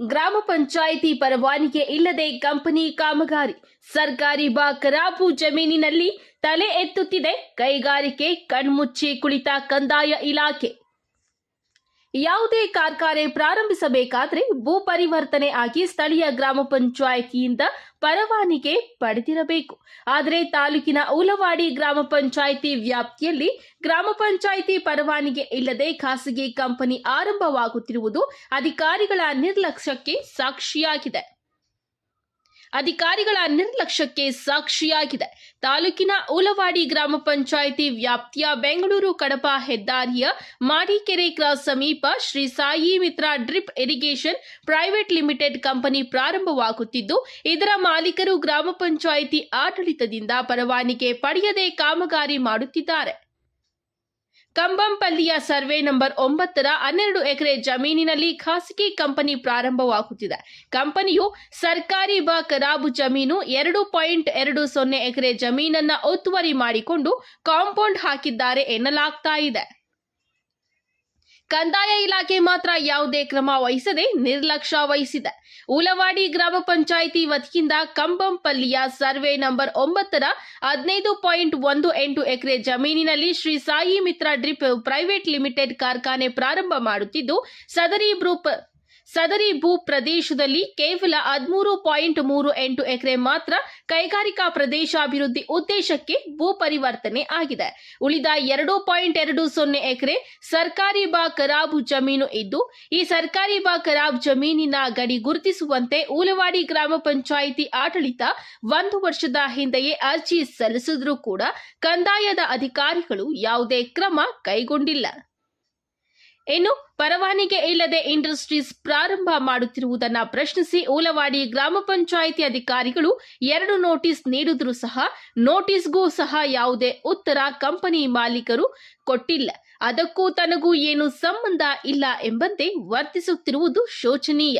ಗ್ರಾಮ ಪಂಚಾಯಿತಿ ಪರವಾನಿಗೆ ಇಲ್ಲದೆ ಕಂಪನಿ ಕಾಮಗಾರಿ. ಸರ್ಕಾರಿ ಬಾ ಖರಾಬು ಜಮೀನಿನಲ್ಲಿ ತಲೆ ಎತ್ತುತ್ತಿದೆ. ಕೈಗಾರಿಕೆ ಕಣ್ಮುಚ್ಚಿ ಕುಳಿತ ಕಂದಾಯ ಇಲಾಖೆ. ಯಾವುದೇ ಕಾರ್ಖಾನೆ ಪ್ರಾರಂಭಿಸಬೇಕಾದ್ರೆ ಭೂ ಪರಿವರ್ತನೆ ಆಗಿ ಸ್ಥಳೀಯ ಗ್ರಾಮ ಪಂಚಾಯಿತಿಯಿಂದ ಪರವಾನಿಗೆ ಪಡೆದಿರಬೇಕು. ಆದರೆ ತಾಲೂಕಿನ ಉಲವಾಡಿ ಗ್ರಾಮ ಪಂಚಾಯಿತಿ ವ್ಯಾಪ್ತಿಯಲ್ಲಿ ಗ್ರಾಮ ಪಂಚಾಯಿತಿ ಪರವಾನಿಗೆ ಇಲ್ಲದೆ ಖಾಸಗಿ ಕಂಪನಿ ಆರಂಭವಾಗುತ್ತಿರುವುದು ಅಧಿಕಾರಿಗಳ ನಿರ್ಲಕ್ಷ್ಯಕ್ಕೆ ಸಾಕ್ಷಿಯಾಗಿದೆ. ಅಧಿಕಾರಿಗಳ ನಿರ್ಲಕ್ಷ್ಯಕ್ಕೆ ಸಾಕ್ಷಿಯಾಗಿದೆ. ತಾಲೂಕಿನ ಉಲವಾಡಿ ಗ್ರಾಮ ಪಂಚಾಯಿತಿ ವ್ಯಾಪ್ತಿಯ ಬೆಂಗಳೂರು ಕಡಪ ಹೆದ್ದಾರಿಯ ಮಾಡಿಕೆರೆ ಕ್ರಾಸ್ ಸಮೀಪ Shri Sai Mitra drip irrigation private limited company ಪ್ರಾರಂಭವಾಗುತ್ತಿದ್ದು, ಇದರ ಮಾಲೀಕರು ಗ್ರಾಮ ಪಂಚಾಯಿತಿ ಆಡಳಿತದಿಂದ ಪರವಾನಿಗೆ ಪಡೆಯದೆ ಕಾಮಗಾರಿ ಮಾಡುತ್ತಿದ್ದಾರೆ. ಕಂಬಂಪಲ್ಲಿಯ ಸರ್ವೆ ನಂಬರ್ ಒಂಬತ್ತರ ಹನ್ನೆರಡು ಎಕರೆ ಜಮೀನಿನಲ್ಲಿ ಖಾಸಗಿ ಕಂಪನಿ ಪ್ರಾರಂಭವಾಗುತ್ತಿದೆ. ಕಂಪನಿಯು ಸರ್ಕಾರಿ ಬ ಕರಾಬು ಜಮೀನು ಎರಡು ಪಾಯಿಂಟ್ ಎರಡು ಸೊನ್ನೆ ಎಕರೆ ಜಮೀನನ್ನ ಒತ್ತುವರಿ ಮಾಡಿಕೊಂಡು ಕಾಂಪೌಂಡ್ ಹಾಕಿದ್ದಾರೆ ಎನ್ನಲಾಗ್ತಾ ಇದೆ. ಕಂದಾಯ ಇಲಾಖೆ ಮಾತ್ರ ಯಾವುದೇ ಕ್ರಮ ವಹಿಸದೆ ನಿರ್ಲಕ್ಷ್ಯ ವಹಿಸಿದೆ. ಉಲವಾಡಿ ಗ್ರಾಮ ಪಂಚಾಯಿತಿ ವತಿಯಿಂದ ಕಂಬಂಪಲ್ಲಿಯ ಸರ್ವೆ ನಂಬರ್ ಒಂಬತ್ತರ ಹದಿನೈದು ಪಾಯಿಂಟ್ ಒಂದು ಎಂಟು ಎಕರೆ ಜಮೀನಿನಲ್ಲಿ Shri Sai Mitra drip private limited ಕಾರ್ಖಾನೆ ಪ್ರಾರಂಭ ಮಾಡುತ್ತಿದ್ದು, ಸದರಿ ಗ್ರೂಪ್ ಸದರಿ ಭೂ ಪ್ರದೇಶದಲ್ಲಿ ಕೇವಲ ಹದಿಮೂರು ಪಾಯಿಂಟ್ ಮೂರು ಎಂಟು ಎಕರೆ ಮಾತ್ರ ಕೈಗಾರಿಕಾ ಪ್ರದೇಶಾಭಿವೃದ್ಧಿ ಉದ್ದೇಶಕ್ಕೆ ಭೂ ಪರಿವರ್ತನೆ ಆಗಿದೆ. ಉಳಿದ ಎರಡು ಪಾಯಿಂಟ್ ಎರಡು ಸೊನ್ನೆ ಎಕರೆ ಸರ್ಕಾರಿ ಬಾ ಖರಾಬು ಜಮೀನು ಇದ್ದು, ಈ ಸರ್ಕಾರಿ ಬಾ ಖರಾಬ್ ಜಮೀನಿನ ಗಡಿ ಗುರುತಿಸುವಂತೆ ಉಲವಾಡಿ ಗ್ರಾಮ ಪಂಚಾಯಿತಿ ಆಡಳಿತ ಒಂದು ವರ್ಷದ ಹಿಂದೆಯೇ ಅರ್ಜಿ ಸಲ್ಲಿಸಿದ್ರೂ ಕೂಡ ಕಂದಾಯದ ಅಧಿಕಾರಿಗಳು ಯಾವುದೇ ಕ್ರಮ ಕೈಗೊಂಡಿಲ್ಲ. ಇನ್ನು ಪರವಾನಿಗೆ ಇಲ್ಲದೆ ಇಂಡಸ್ಟ್ರೀಸ್ ಪ್ರಾರಂಭ ಮಾಡುತ್ತಿರುವುದನ್ನ ಪ್ರಶ್ನಿಸಿ ಊಲವಾಡಿ ಗ್ರಾಮ ಪಂಚಾಯಿತಿ ಅಧಿಕಾರಿಗಳು ಎರಡು ನೋಟಿಸ್ ನೀಡಿದ್ರೂ ಸಹ ನೋಟಿಸ್ಗೂ ಸಹ ಯಾವುದೇ ಉತ್ತರ ಕಂಪನಿ ಮಾಲೀಕರು ಕೊಟ್ಟಿಲ್ಲ. ಅದಕ್ಕೂ ತನಗೂ ಏನು ಸಂಬಂಧ ಇಲ್ಲ ಎಂಬಂತೆ ವರ್ತಿಸುತ್ತಿರುವುದು ಶೋಚನೀಯ.